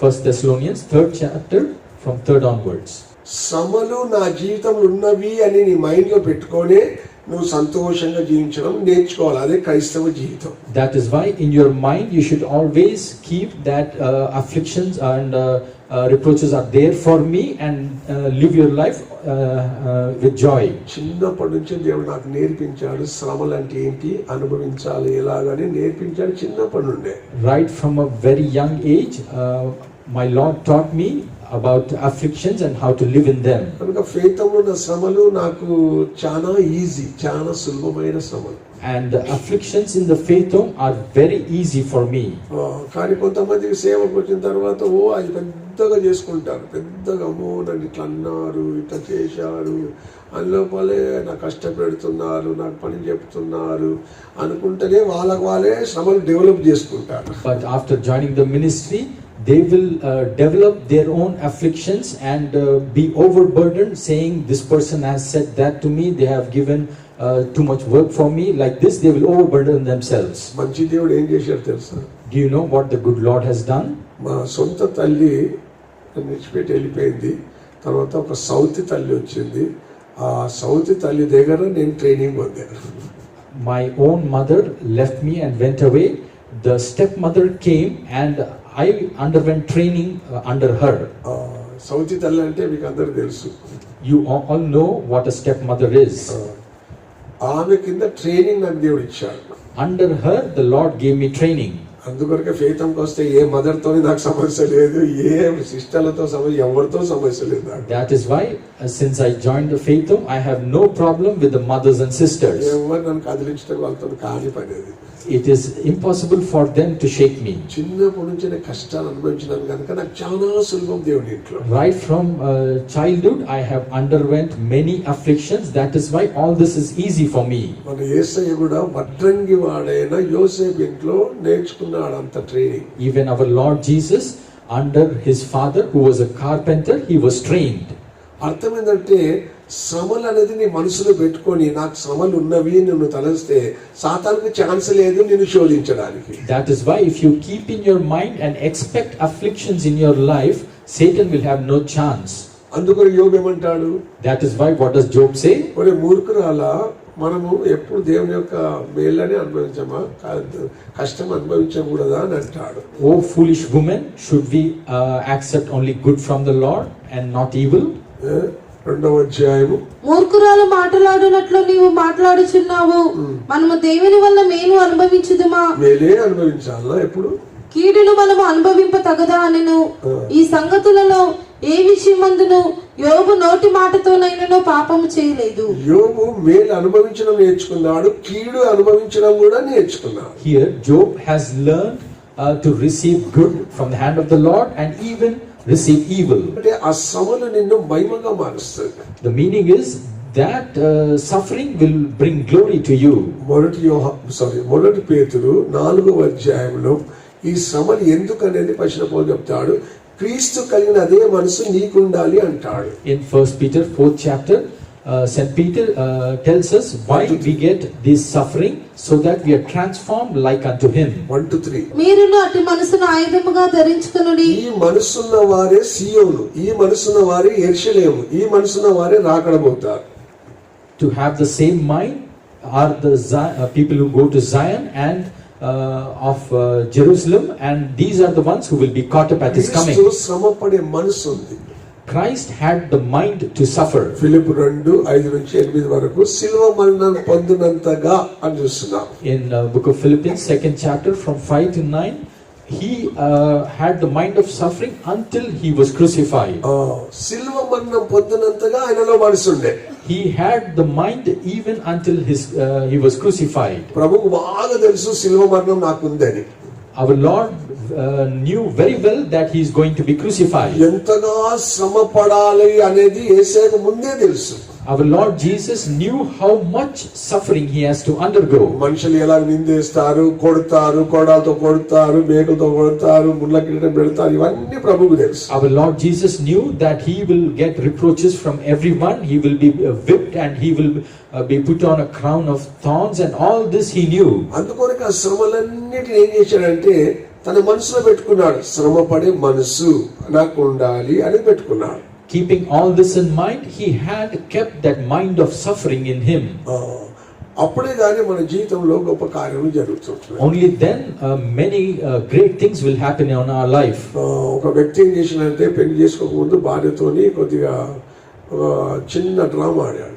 First Thessalonians third chapter from third onwards సమలు నా జీవితం ఉన్నవి అని నీ మైండ్లో పెట్టుకొని నువ్వు సంతోషంగా జీవించడం నేర్చుకోవాలి. అదే క్రైస్తవ జీవితం. That is why in your mind you should always keep that afflictions and reproaches are there for me and live your life with joy చిన్నప్పటి నుంచి దేవుడు నాకు నేర్పించాడు శ్రమలు అంటే ఏంటి? అనుభవించాలి. ఎలాగని నేర్పించాడు చిన్నప్పటి నుండే. Right from a very young age my Lord taught me about afflictions and how to live in them. కనుక ఫేతంలో ఉన్న శ్రమలు నాకు చాలా ఈజీ చాలా సులభమైన శ్రమలు And the afflictions in the faith home are very easy for me. ఆ, కానీ కొంతమందికి సేవకు వచ్చిన తర్వాత ఓ అది పెద్దగా చేసుకుంటారు పెద్దగా అమ్మో నన్ను ఇట్లా అన్నారు ఇట్లా చేశారు అందులోపలే నాకు కష్టపెడుతున్నారు నాకు పని చెప్తున్నారు అనుకుంటేనే వాళ్ళకి వాళ్ళే శ్రమలు డెవలప్ చేసుకుంటారు But after joining the ministry, they will uh, develop their own afflictions and uh, be overburdened, saying, This person has said that to me, they have given uh, too much work for me. Like this, they will overburden themselves. మంచి దేవుడు ఏం చేశాడు తెలుసా Do you know what the good Lord has done? మా సొంత తల్లి నన్ను విడిచిపెట్టి వెళ్ళిపోయింది తర్వాత ఒక సౌతి తల్లి వచ్చింది ఆ సౌతి తల్లి దగ్గర నేను ట్రైనింగ్ పొందాను My own mother left me and went away. The stepmother came and I underwent training uh, under her. ఆ, సౌతి తల్లి అంటే మీకు అందరికి తెలుసు You all all know what a stepmother is. ఆ, ఆమె కింద ట్రైనింగ్ నాకు దేవుడు ఇచ్చాడు Under her, the Lord gave me training. అందుకొరకే ఫేతంకి వస్తే ఏ మదర్తో నాకు సమస్య లేదు ఏ సిస్టర్లతో సమస్య ఎవరితో సమస్య లేదు నాకు That is why, uh, since I joined the faith home, I have no problem with the mothers and sisters. ఎవరు నన్ను కదిలించడం వాళ్ళతో కాని పనేది It is impossible for them to shake me. చిన్నప్పటి నుంచి నేను కష్టాలు అనుభవించినాను కనుక నాకు చాలా సులభం దేవుడి ఇంట్లో Right from uh, childhood, I have underwent many afflictions. That is why all this is easy for me. మన ఏసయ్య కూడా వడ్రంగి వాడైన యోసేపు ఇంట్లో నేర్చుకున్నాడు అంత training Even our Lord Jesus, under his father, who was a carpenter, he was trained. అర్థం ఏంటంటే శ్రమలు అనేది నీ మనసులో పెట్టుకొని నాకు శ్రమలు ఉన్నవి నిన్ను తలస్తే సాతానికి ఛాన్స్ లేదు నిన్ను శోధించడానికి. That is why if you keep in your mind and expect afflictions in your life Satan will have no chance అందుకని యోబ్ ఏమంటాడు? That is why what does Job say ఒరే మూర్ఖరాల మనము ఎప్పుడు దేవుని యొక్క మేళ్ళని అనుభవించమా? కాదు కష్టం అనుభవించకూడదా అని అంటాడు. O foolish women should we accept only good from the Lord and not evil రెండవ అధ్యాయము. మూర్ఖురాలు మాట్లాడినట్లు నీవు మాట్లాడుచున్నావు. మనము దేవుని వల్ల మేలు అనుభవించుదుమా? మేలే అనుభవించాలా ఎప్పుడు? కీడును మనము అనుభవింప తగదా అనెను ఈ సంగతులలో ఏ విషయమందును యోబు నోటి మాటతోనైనను పాపము చేయలేదు. యోగు మేలు అనుభవించడం నేర్చుకున్నాడు కీడు అనుభవించడం కూడా నేర్చుకున్నాడు. Job has learned uh, to receive good from the hand of the Lord and even receive evil. అంటే ఆ శ్రమలు నిన్ను మహిమగా మారుస్తుంది The meaning is that uh, suffering will bring glory to you. మొదటి యోహ సారీ మొదటి పేతురు నాలుగవ అధ్యాయంలో ఈ శ్రమలు ఎందుకు అనేది పశ్చిమ పౌలు చెప్తాడు క్రీస్తు కలిగిన అదే మనసు నీకుండాలి అంటాడు In First Peter, fourth chapter, uh, Saint Peter uh, tells us why we get this suffering so that we are transformed like unto Him. One two three మీరును అటు మనసును ఆయుధముగా ధరించుకునుడి ఈ మనసున్న వారే సియోను ఈ మనసున్న వారే ఎర్షలేము ఈ మనసున్న వారే రాకడబోతారు To have the same mind are the Zi- uh, people who go to Zion and uh, of uh, Jerusalem, and these are the ones who will be caught up at His coming. Christ had the mind to suffer. Philip రెండు ఐదు నుంచి ఎనిమిది వరకు సిల్వ మరణం పొందినంతగా అని చూస్తున్నాం In uh, book of Philippians, second chapter, from five to nine, he uh, had the mind of suffering until he was crucified. ఆ, సిల్వ మరణం పొందినంతగా ఆయనలో మనసు ఉండే He had the mind even until his uh, he was crucified. ప్రభుకు బాగా తెలుసు సిల్వ మరణం నాకుందని Our Lord uh, knew very well that he is going to be crucified. ఎంతగా శ్రమ పడాలి అనేది ఏసేకు ముందే తెలుసు Our Lord Jesus knew how much suffering he has to undergo. మనుషులు ఎలా నిందేస్తారు కొడతారు కోడాలతో కొడతారు మేకలతో కొడతారు ముళ్ళ కిరీటం పెడతారు ఇవన్నీ ప్రభుకు తెలుసు Our Lord Jesus knew that he will get reproaches from everyone, he will be uh, whipped, and he will uh, be put on a crown of thorns, and all this he knew. అందుకొరకు ఆ శ్రమలన్నిటిని ఏం చేశాడంటే తన మనసులో పెట్టుకున్నాడు శ్రమపడే మనసు నాకు ఉండాలి అని పెట్టుకున్నాడు Keeping all this in mind, he had kept that mind of suffering in him. ఆ, అప్పుడే కానీ మన జీవితంలో గొప్ప కార్యములు జరుగుతుంటున్నాయి Only then uh, many uh, great things will happen in our life. ఆ, ఒక వ్యక్తి ఏం చేసినంటే పెళ్ళి చేసుకోకముందు భార్యతోని కొద్దిగా చిన్న డ్రామా ఆడాడు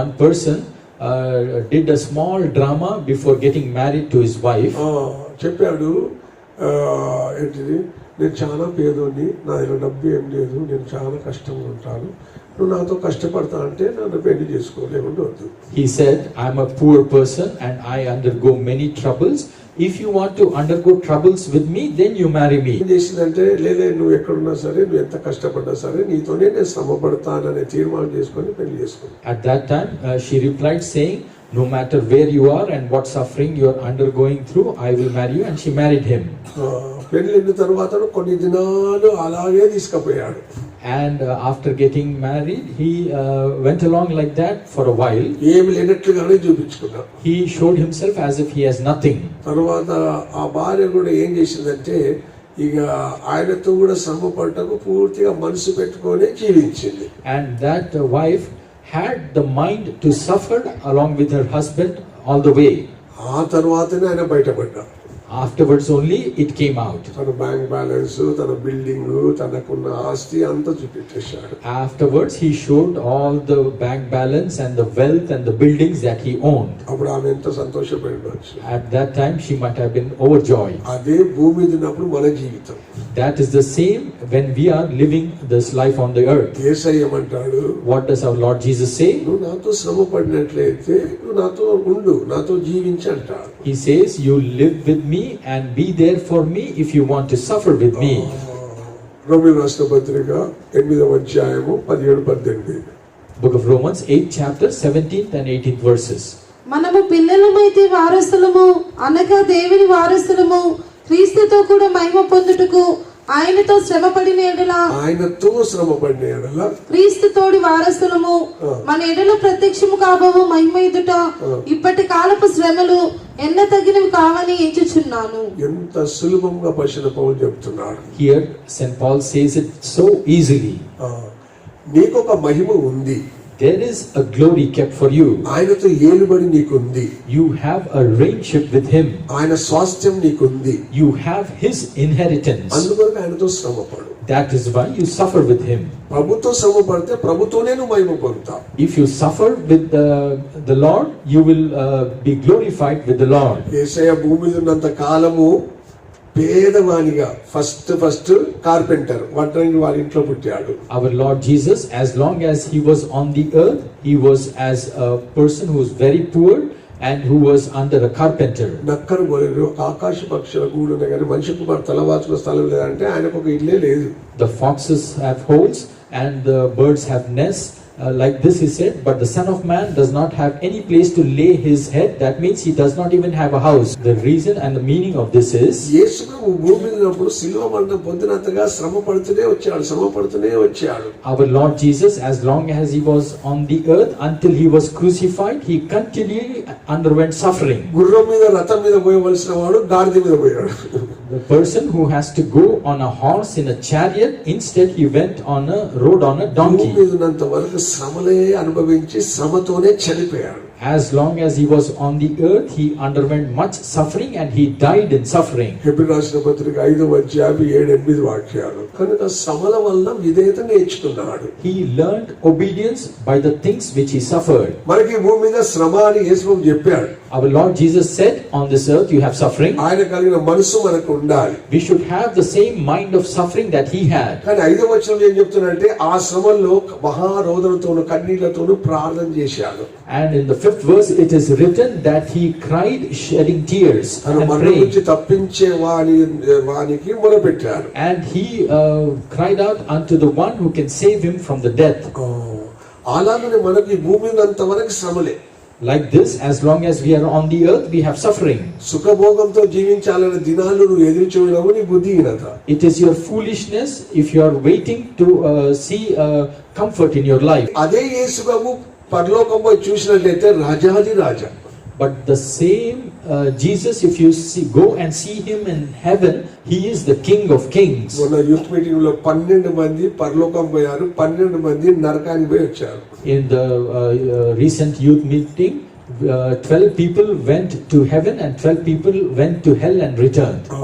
One person uh, did a small drama before getting married to his wife. ఆ, చెప్పాడు ఏంటిది నేను చాలా పేదోని నా దగ్గర డబ్బు ఏం లేదు నేను చాలా కష్టంగా ఉంటాను నువ్వు నాతో కష్టపడతా అంటే నన్ను పెళ్ళి చేసుకోలేకుండా వద్దు He said, I'm a poor person and I undergo many troubles. If you want to undergo troubles with me, then you marry ఏం me. చేసిందంటే లేదే నువ్వు ఎక్కడున్నా సరే నువ్వు ఎంత కష్టపడ్డా సరే నీతోనే నేను శ్రమ పడతాననే తీర్మానం చేసుకొని పెళ్ళి At that time, uh, she replied, saying, No matter where you are and what suffering you are undergoing through, I will marry you. And she married him. పెళ్ళిన తర్వాత కొన్ని దినాలు అలాగే తీసుకుపోయాడు uh, after getting married, he uh, went along like that for a while. ఏమి లేనట్లుగానే చూపించుకున్నాడు He showed himself as if he has nothing. తర్వాత ఆ భార్య కూడా ఏం చేసిందంటే ఇక ఆయనతో కూడా శ్రమ పడటకు పూర్తిగా మనసు పెట్టుకొని జీవించింది that uh, wife had the mind to suffer along with her husband all the way. ఆ తర్వాతనే ఆయన బయటపడ్డాడు Afterwards, only it came out. తన బ్యాంక్ బ్యాలెన్స్ తన బిల్డింగ్ తనకున్న ఆస్తి అంతా చూపించేశాడు Afterwards, he showed all the bank balance and the wealth and the buildings that he owned. అప్పుడు ఆమె ఎంత సంతోషపడి ఉండొచ్చు At that time, she might have been overjoyed. అదే భూమి మీద ఉన్నప్పుడు మన జీవితం That is the same when we are living this life on the earth. ఏసై ఏమంటాడు What does our Lord Jesus say? నువ్వు నాతో శ్రమ పడినట్లయితే నువ్వు నాతో ఉండు నాతో జీవించి అంటాడు He says, You live with me and be there for me if you want to suffer with me. రోమి రాష్ట్ర పత్రిక ఎనిమిదవ అధ్యాయము పదిహేడు పద్దెనిమిది Book of Romans, 8th chapter, 17th and 18th verses. మనము పిల్లలమైతే వారసులము అనగా దేవుని వారసులము క్రీస్తుతో కూడా మహిమ పొందుటకు ఆయనతో శ్రమ పడిన ఎడల ఆయనతో శ్రమ పడిన ఎడల క్రీస్తు తోడి వారసులము మన ఎడల ప్రత్యక్షము కాబోవు మహిమ ఎదుట ఇప్పటి కాలపు శ్రమలు ఎన్న తగినవి కావని ఎంచుచున్నాను. ఎంత సులభంగా పశుల పౌలు చెప్తున్నాడు. Here, St. Paul says it so easily. ఆ, నీకొక మహిమ ఉంది. There is a glory kept for you. ఆయనతో ఏలుబడి నీకుంది You have a reignship with Him. ఆయన స్వాస్థ్యం నీకుంది You have His inheritance. అందువల్ల ఆయనతో శ్రమపడు That is why you suffer with Him. ప్రభుతో శ్రమ పడితే ప్రభుతోనే నువ్వు మహిమ పొందుతావు If you suffer with the, the Lord, you will uh, be glorified with the Lord. ఏసయ భూమి ఉన్నంత కాలము పేదవానిగా ఫస్ట్ ఫస్ట్ కార్పెంటర్ వడ్రంగి వాళ్ళ ఇంట్లో పుట్టాడు Our Lord Jesus, as long as He was on the earth, He was as a person who was very poor and who was under a carpenter. నక్కరు గొర్రెలు ఆకాశ పక్షుల గూడు ఉన్నాయి కానీ మనిషి కుమార్ తలవాచుకున్న స్థలం లేదంటే ఆయనకు ఒక ఇల్లే లేదు The foxes have holes and the birds have nests. uh, like this he said, but the Son of Man does not have any place to lay his head. That means he does not even have a house. The reason and the meaning of this is our Lord Jesus, as long as he was on the earth until he was crucified, he continually underwent suffering. The person who has to go on a horse in a chariot, instead he went on a road on a donkey. ఉన్నంత వరకు శ్రమలే అనుభవించి శ్రమతోనే చనిపోయాడు As long as he was on the earth, he underwent much suffering and he died in suffering. హెబ్రి రాసిన పత్రిక ఐదవ అధ్యాయం ఏడు ఎనిమిది వాక్యాలు కనుక శ్రమల వల్ల విధేయత నేర్చుకున్నాడు He learned obedience by the things which he suffered. మనకి భూమి మీద శ్రమ అని యేసుప్రభు చెప్పాడు Our Lord Jesus said, On this earth you have suffering. ఆయన కలిగిన మనసు మనకు ఉండాలి We should have the same mind of suffering that he had. కానీ ఐదవ వచనం ఏం చెప్తున్నాడంటే ఆ శ్రమల్లో మహారోదనతోను కన్నీళ్ళతోను ప్రార్థన చేశాడు And in the fifth verse, it is written that he cried, shedding tears and praying. నుంచి తప్పించే వాని వానికి మొదలుపెట్టాడు And he uh, cried out unto the one who can save him from the death. అలాగనే మనకి భూమి ఉన్నంత వరకు శ్రమలే This, as long as we are on the earth, we have suffering. సుఖభోగంతో జీవించాలనే దినాలు నువ్వు ఎదురు చూడవు నీ బుద్ధిహీనత your foolishness if you are waiting to uh, see uh, comfort in your life. అదే యేసుబాబు పరలోకంపై చూసినట్లయితే రాజాది రాజా But the same uh, Jesus, if you see, go and see him in heaven, he is the King of Kings. మొన్న youth meeting లో పన్నెండు మంది పరలోకం పోయారు పన్నెండు మంది నరకానికి పోయి వచ్చారు In the uh, uh, recent youth meeting, uh, 12 people went to heaven and 12 people went to hell and returned. ఆ,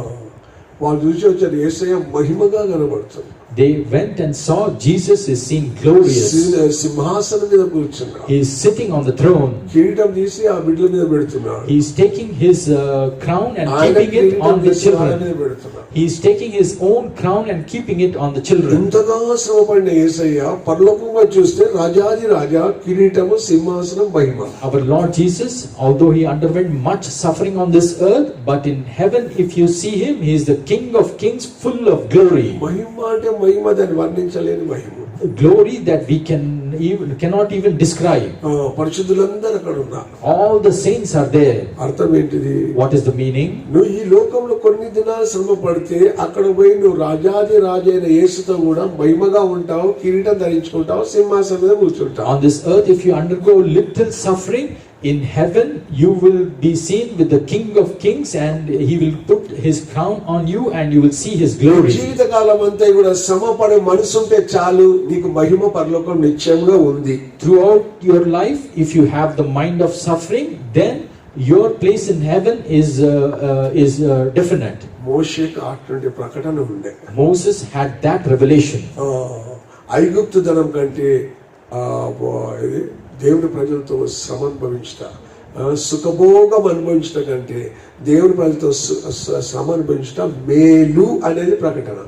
వాళ్ళు చూసి వచ్చారు ఏసయ్య మహిమగా కనబడుతుంది They went and saw Jesus is seen glorious. C- సింహాసనం మీద కూర్చున్నాడు He is sitting on the throne. కిరీటం తీసి ఆ బిడ్డల మీద పెడుతున్నాడు He is taking his uh, crown and ఆయన keeping it కిరీటం on the తీసి ఆయన children. మీద పెడుతున్నాడు He is taking his own crown and keeping it on the children. ఎంతగా శ్రమపడిన ఏసయ్య పరలోకంగా చూస్తే రాజాది రాజా కిరీటము సింహాసనం మహిమ Our Lord Jesus, although he underwent much suffering on this earth, but in heaven, if you see him, he is the King of kings, full of glory. మహిమ అంటే మహిమ దాన్ని వర్ణించలేని మహిమ that we can even cannot even describe. ఆ, పరిశుద్ధులందరూ అక్కడ ఉన్నారు All the saints are there. అర్థం ఏంటిది What is the meaning? నువ్వు ఈ లోకంలో కొన్ని దినాలు శ్రమ పడితే అక్కడ పోయి నువ్వు రాజాది రాజైన యేసుతో కూడా మహిమగా ఉంటావు కిరీటం ధరించుకుంటావు సింహాసనం మీద కూర్చుంటావు On this earth, if you undergo little suffering, in heaven you will be seen with the King of Kings, and he will put his crown on you, and you will see his glory. జీవితకాలం అంతా కూడా శ్రమ పడే మనసు ఉంటే చాలు నీకు మహిమ పరలోకం నిశ్చయంగా ఉంది Throughout your life, if you have the mind of suffering, then your place in heaven is uh, uh, is uh, definite. మోషేకు అటువంటి ప్రకటన ఉండే Moses had that revelation. ఐగుప్తు ధనం కంటే ఇది దేవుని ప్రజలతో శ్రమ అనుభవించట ఆ, సుఖభోగం అనుభవించట కంటే దేవుని ప్రజలతో శ్రమ అనుభవించట మేలు అనేది ప్రకటన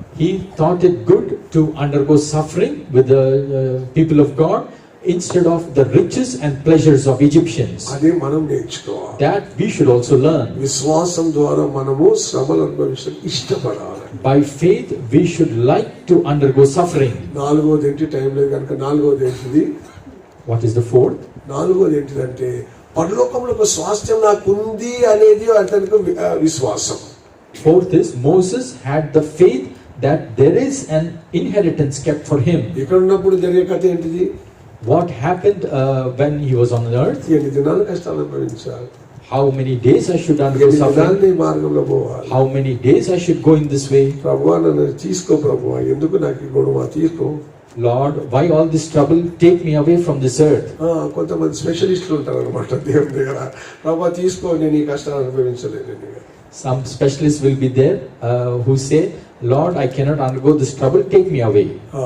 thought it good to undergo suffering with the uh, people of God instead of the riches and pleasures of Egyptians. అది మనం నేర్చుకోవాలి That we should also learn. విశ్వాసం ద్వారా మనము శ్రమలు అనుభవించడం ఇష్టపడాలి By faith, we should like to undergo suffering. నాలుగోది ఏంటి టైం లేదు కనుక నాలుగోది ఏంటిది What is the fourth? నాలుగోది ఏంటిదంటే పరలోకంలో స్వాస్థ్యం నాకు ఉంది అనేది అతనికి వి- విశ్వాసం Fourth is Moses had the faith that there is an inheritance kept for him. ఇక్కడ ఉన్నప్పుడు జరిగే కథ ఏంటిది What happened uh, when he was on earth? ఎన్ని దినాలు కష్టాలు అనుభవించాలి How many days I should undergo ఎన్ని దినాలు suffering? నీ మార్గంలో పోవాలి How many days I should go in this way? ప్రభువా నన్ను తీసుకో ప్రభువా ఎందుకు నాకు ఈ గొడవ తీసుకో Lord, why all this trouble? Take me away from this earth. ఆ, కొంతమంది స్పెషలిస్టులు ఉంటారు అనమాట దేవుని దగ్గర ప్రభా తీసుకో నేను ఈ కష్టాలు అనుభవించలేను will be there uh, who say, Lord, I cannot undergo this trouble, take me away. ఆ,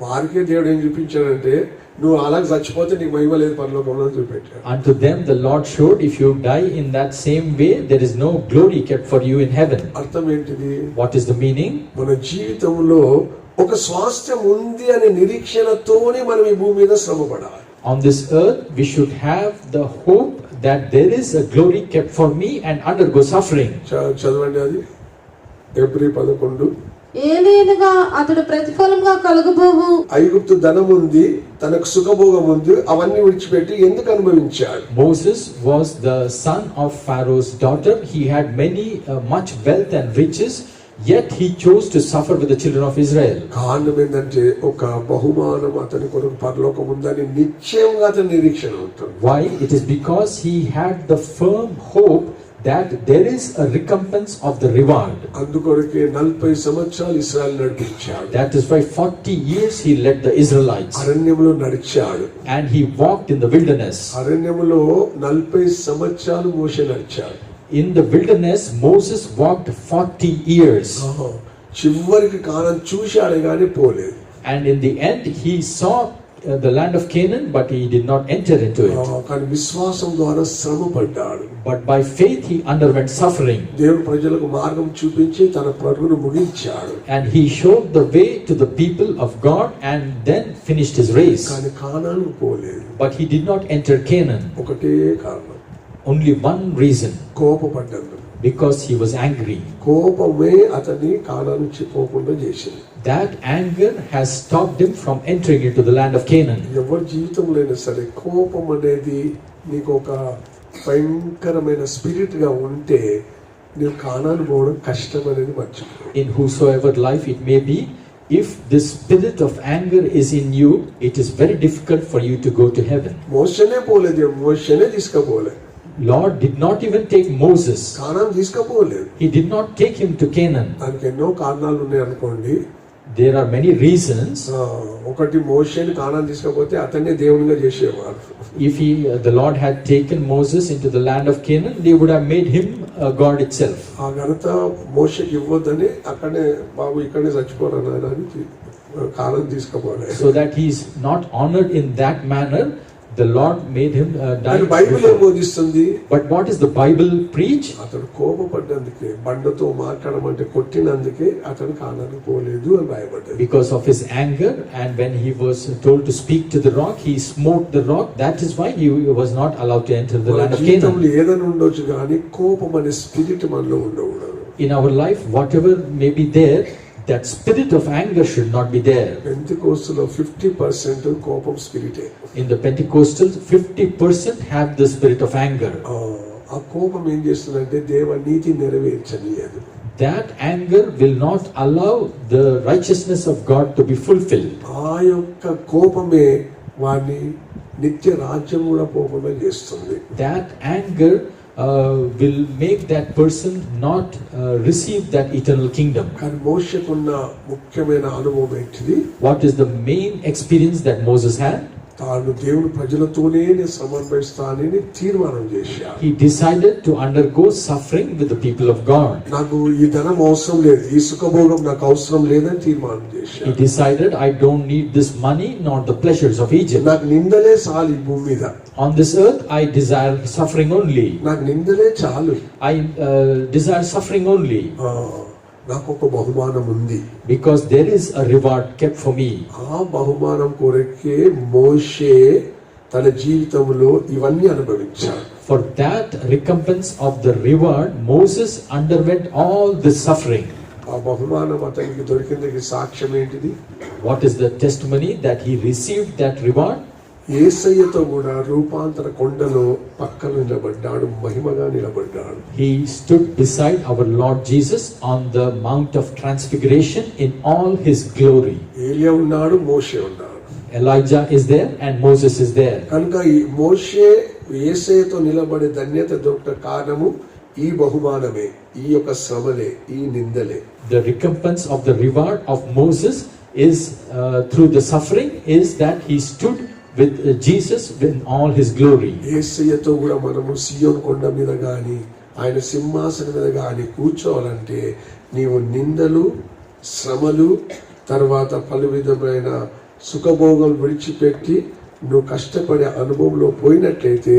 వారికే దేవుడు ఏం చూపించాడంటే నువ్వు అలా చచ్చిపోతే నీకు మహిమ లేదు పరలోకంలో చూపెట్టాడు Unto them the Lord showed, if you die in that same way, there is no glory kept for you in heaven. అర్థం ఏంటిది What is the meaning? మన జీవితంలో ఒక స్వాస్థ్యం ఉంది అనే నిరీక్షణతోనే మనం ఈ భూమి మీద శ్రమ పడాలి on this earth we should have the hope that there is a glory kept for me and undergo go suffering చదవండి అది. ఏప్రిల్ పదకొండు. ఏలేనుగా అతడు ప్రతిఫలంగా కలుగుబోవు. ఐగుప్తు ధనం ఉంది తనకు సుఖభోగం ఉంది అవన్నీ విడిచిపెట్టి ఎందుకు అనుభవించాడు? Moses was the son of Pharaoh's daughter he had many much wealth and riches yet he chose to suffer with the children of Israel. కారణం ఏంటంటే ఒక బహుమానం అతని కొరకు పరలోకం ఉందని నిశ్చయంగా అతని నిరీక్షణ ఉంటుంది Why? It is because he had the firm hope that there is a recompense of the reward. అందుకొరకే నలభై సంవత్సరాలు ఇస్రాయల్ నడిపించాడు That is why 40 years he led the Israelites అరణ్యంలో నడిచాడు and he walked in the wilderness. అరణ్యములో నలభై సంవత్సరాలు మోసే నడిచాడు In the wilderness, Moses walked 40 years. ఆహా. చివరికి కాలం చూశాడే కానీ పోలేదు And in the end, he saw uh, the land of Canaan, but he did not enter into ఆ, it. కానీ విశ్వాసం ద్వారా శ్రమ పడ్డాడు But by faith, he underwent suffering. దేవుడు ప్రజలకు మార్గం చూపించి తన పరుగును ముగించాడు And he showed the way to the people of God and then finished his race. కానీ కానానికి పోలేదు But he did not enter Canaan. ఒకటే కారణం Only one reason కోపపడ్డందుకు because he was angry. కోపమే అతన్ని కానానికి పోకుండా చేసింది That anger has stopped him from entering into the land of Canaan. ఎవరి జీవితంలో అయినా సరే కోపం అనేది నీకు ఒక భయంకరమైన స్పిరిట్గా ఉంటే నీవు కానాన్ని పోవడం కష్టం అనేది మర్చిపో In whosoever life it may be, if the spirit of anger is in you, it is very difficult for you to go to heaven. మోసనే పోలేదు మోసనే తీసుకుపోలే Lord did not even take Moses. Canaan తీసుకపోలేదు He did not take him to Canaan. దానికి ఎన్నో కారణాలు ఉన్నాయి అనుకోండి There are many reasons. ఆ, ఒకటి మోషేని కానాన్ తీసుకపోతే అతన్నే దేవునిగా చేసేవారు If he, the Lord had taken Moses into the land of Canaan, they would have made him a God itself. ఆ ఘనత మోషకి ఇవ్వద్దని అక్కడనే బాబు ఇక్కడనే చచ్చిపోరా నాయన అని తీ- కానాన్ తీసుకుపోలేదు So that he is not honored in that manner, the Lord made him uh, die. Bible ఏం. బోధిస్తుంది But what does the Bible preach? అతడు కోపపడ్డందుకే బండతో మాట్లాడమంటే కొట్టినందుకే అతను కానానికి పోలేదు అని రాయబడ్డది Because of his anger, and when he was told to speak to the rock, he smote the rock. That is why he was not allowed to enter the land of Canaan. ఏదైనా ఉండొచ్చు కానీ కోపం అనే spirit మనలో ఉండకూడదు In our life, whatever may be there, that spirit of anger should not be there. పెంతి కోస్తులో fifty percent కోపం స్పిరిటే In the Pentecostals, 50% have the spirit of anger. ఆ, కోపం ఏం చేస్తుందంటే దేవ నీతి నెరవేర్చనియదు That anger will not allow the righteousness of God to be fulfilled. ఆ యొక్క కోపమే వాడిని నిత్య రాజ్యం కూడా పోకుండా చేస్తుంది That anger uh, will make that person not uh, receive that eternal kingdom. కానీ మోసకున్న ముఖ్యమైన అనుభవం ఏంటిది What is the main experience that Moses had? తాను దేవుని ప్రజలతోనే నేను సమన్వయిస్తానని తీర్మానం చేశాడు He decided to undergo suffering with the people of God. నాకు ఈ ధనం అవసరం లేదు ఈ సుఖభోగం నాకు అవసరం లేదని తీర్మానం He చేశాడు decided, I don't need this money nor the pleasures of Egypt. నాకు నిందలే చాలు ఈ భూమి మీద On this earth, I desire suffering only. నాకు నిందలే చాలు I uh, desire suffering only ఆ, నాకు ఒక బహుమానం ఉంది because there is a reward kept for me. ఆ బహుమానం కొరకే మోషే తన జీవితంలో ఇవన్నీ అనుభవించాడు For that recompense of the reward, Moses underwent all this suffering. ఆ బహుమానం అతనికి దొరికిందకి సాక్ష్యం ఏంటిది What is the testimony that he received that reward? ఏసయ్యతో కూడా రూపాంతర కొండలో పక్కన నిలబడ్డాడు మహిమగా నిలబడ్డాడు He stood beside our Lord Jesus on the Mount of Transfiguration in all his glory. ఏలియా ఉన్నాడు మోషే ఉన్నాడు Elijah is there and Moses is there. కనుక ఈ మోషే ఏసయ్యతో నిలబడే ధన్యత దొరక కారణము ఈ బహుమానమే ఈ యొక్క శ్రమలే ఈ నిందలే The recompense of the reward of Moses is uh, through the suffering is that he stood with uh, Jesus in all his glory. ఏసయ్యతో కూడా మనము సియోన్ కొండ మీద గాని ఆయన సింహాసనం మీద గాని కూర్చోవాలంటే నీవు నిందలు శ్రమలు తర్వాత పలు విధమైన సుఖభోగం విడిచిపెట్టి నువ్వు కష్టపడే అనుభవంలో పోయినట్లయితే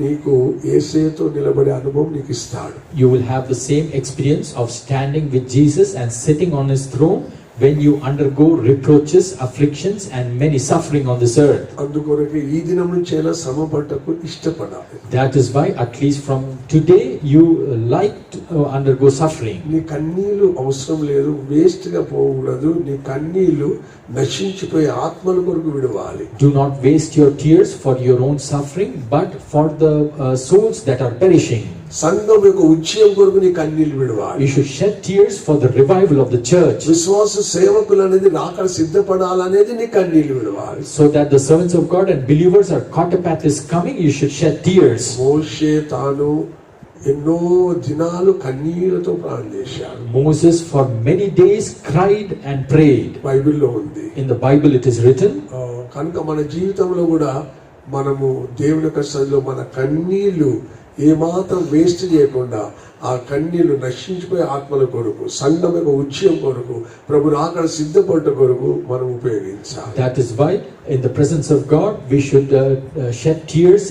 నీకు ఏసయ్యతో నిలబడే అనుభవం నీకు ఇస్తాడు You will have the same experience of standing with Jesus and sitting on his throne when you undergo reproaches, afflictions, and many suffering on this earth. అందుకొరకే ఈ దినం నుంచైనా శ్రమ పట్టకు ఇష్టపడాలి That is why, at least from today, you uh, like to uh, undergo suffering. నీ కన్నీళ్ళు అవసరం లేదు వేస్ట్గా పోకూడదు నీ కన్నీళ్ళు నశించిపోయే ఆత్మల కొరకు విడవాలి Do not waste your tears for your own suffering, but for the uh, souls that are perishing. సంఘం యొక్క ఉద్యమం కొరకు నీ కన్నీళ్ళు విడవాలి You should shed tears for the revival of the church, విశ్వాస సేవకులు అనేది రాకడ సిద్ధపడాలనేది నీ కన్నీళ్ళు విడవాలి so that the servants of God and believers are caught up at His coming. You should shed tears. మోషే తాను ఎన్నో దినాలు కన్నీళ్ళతో ప్రాణం చేశాడు Moses, for many days, cried and prayed. బైబిల్లో ఉంది the Bible, it is written. ఆ, కనుక మన జీవితంలో కూడా మనము దేవుని యొక్క సన్నిధిలో మన కన్నీళ్ళు ఏమాత్రం వేస్ట్ చేయకుండా ఆ కన్నీళ్ళు నశించిపోయే ఆత్మల కొరకు సంఘం యొక్క ఉద్యమం కొరకు ప్రభు రాకడ సిద్ధపడ్డ కొరకు మనం ఉపయోగించాలి That is why, in the presence of God, we should uh, uh, shed tears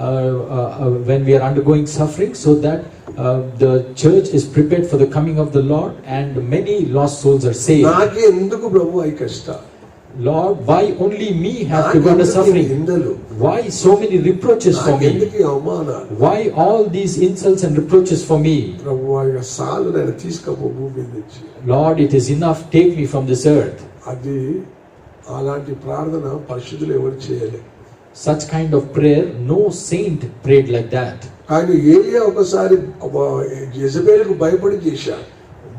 uh, uh, uh, when we are undergoing suffering, so that uh, the church is prepared for the coming of the Lord and many lost souls are saved. నాకే ఎందుకు ప్రభు అయి కష్ట Lord, why only me have to go ఈ suffering? Why so many reproaches for me? Why all these insults and reproaches for me? Lord, it is enough, take me from this earth. అది అలాంటి ప్రార్థన పరిశుద్ధులు ఎవరు చేయలేదు Such kind of prayer, no saint prayed like that. కానీ ఏలియా ఒకసారి యజబేలకు భయపడి చేశాడు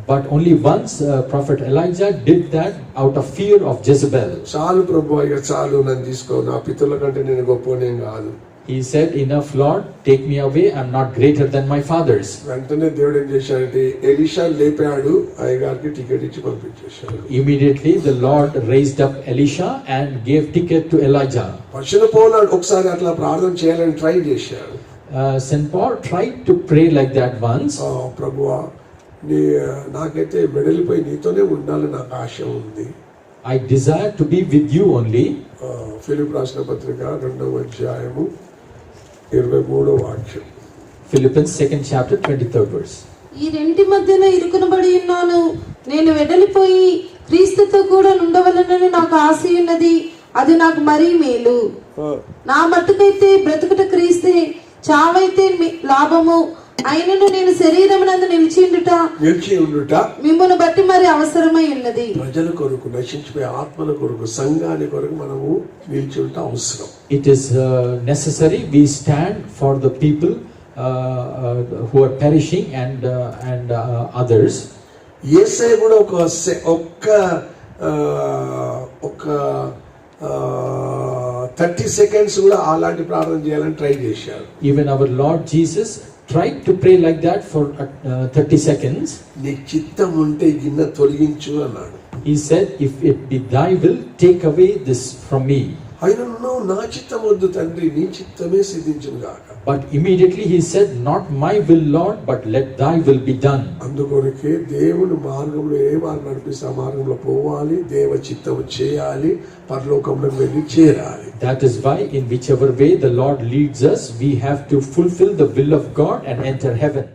But only once uh, Prophet Elijah did that out of fear of Jezebel. చాలు ప్రభు ఇక చాలు నన్ను తీసుకో నా పితరుల కంటే నేను గొప్పనేం కాదు He said, Enough, Lord, take me away. I'm not greater than my fathers. వెంటనే దేవుడు ఏం చేశాడంటే ఎలిషా లేపాడు అయ్యగారికి టికెట్ ఇచ్చి పంపించేశాడు Immediately, the Lord raised up Elisha and gave ticket to Elijah. పశ్చిమ పోలాడు ఒకసారి అట్లా ప్రార్థన చేయాలని ట్రై చేశాడు Uh. Paul tried to pray like that once. ఆ, ప్రభువా నీ నాకైతే వెడలిపోయి నీతోనే ఉండాలని నాకు ఆశ ఉంది I desire to be with you only. ఆ, ఫిలిప్ రాసిన పత్రిక రెండవ అధ్యాయము ఇరవై మూడో వాక్యం. Philippians 2nd chapter, 23rd verse. ఈ రెంటి మధ్యన ఇరుకునబడి ఉన్నాను. నేను వెడలిపోయి క్రీస్తుతో కూడా ఉండవలనని నాకు ఆశ ఉన్నది. అది నాకు మరీ మేలు. నా మట్టుకైతే బ్రతుకుట క్రీస్తే చావైతే లాభము. అయినను నేను శరీరమునందు నిలిచిండుట నిలిచి ఉండుట మిమ్మల్ని బట్టి మరి అవసరమై ఉన్నది. ప్రజల కొరకు నశించిపోయే ఆత్మల కొరకు సంఘాని కొరకు మనము నిలిచి ఉంట అవసరం. It is necessary we stand for the people uh, uh, who are perishing and, uh, and uh, others. ఏసై కూడా ఒక ఒక్క ఒక థర్టీ సెకండ్స్ కూడా అలాంటి ప్రార్థన చేయాలని ట్రై చేశాడు. Even our Lord Jesus to pray like that for uh, 30 seconds. నీ చిత్తం ఉంటే ఈ గిన్నె తొలగించు అన్నాడు He said, If it be thy will, take away this from me. ఆయన నా చిత్తం వద్దు తండ్రి నీ చిత్తమే సిద్ధించును గాక But immediately he said, Not my will, Lord, but let thy will be done. అందుకొరకే దేవుని మార్గంలో ఏ మార్గం నడిపిస్తే ఆ మార్గంలో పోవాలి దేవ చిత్తం చేయాలి పరలోకంలో వెళ్ళి చేరాలి That is why, in whichever way the Lord leads us, we have to fulfill the will of God and enter heaven.